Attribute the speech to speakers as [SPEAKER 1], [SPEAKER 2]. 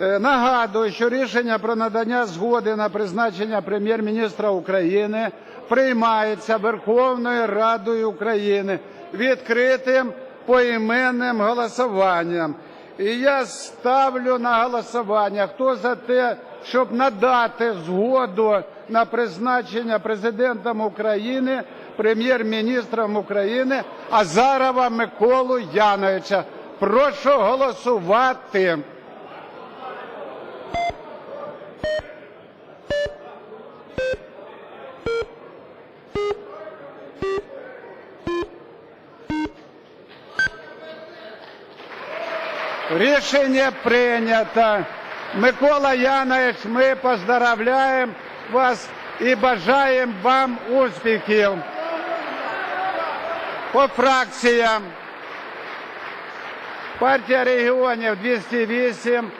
[SPEAKER 1] Е, Нагадую, що рішення про надання згоди на призначення прем'єр-міністра України приймається Верховною Радою України відкритим поіменним голосуванням. І я ставлю на голосування, хто за те, щоб надати згоду на призначення президентом України, прем'єр-міністром України Азарова Миколу Яновича. Прошу голосувати. Рішення прийнято. Микола Янович, ми поздравляємо вас і бажаємо вам успіхів. По фракціям. Партія регіонів 208,